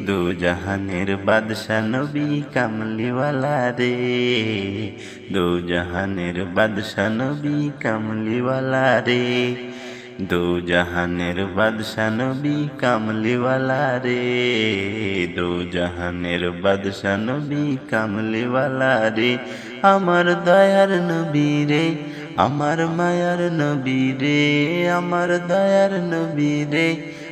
দু জাহানের বাদশা নবী কামলিওয়ালা রে। দু জাহানের বাদশা নবী কামলিওয়ালা রে। দু জাহানের বাদশা নবী কামলিওয়ালা রে। দু জাহানের বাদশা নবী কামলিওয়ালা রে। আমার দয়ার নবী রে, আমার মায়ার নবী রে, আমার দয়ার নবী রে।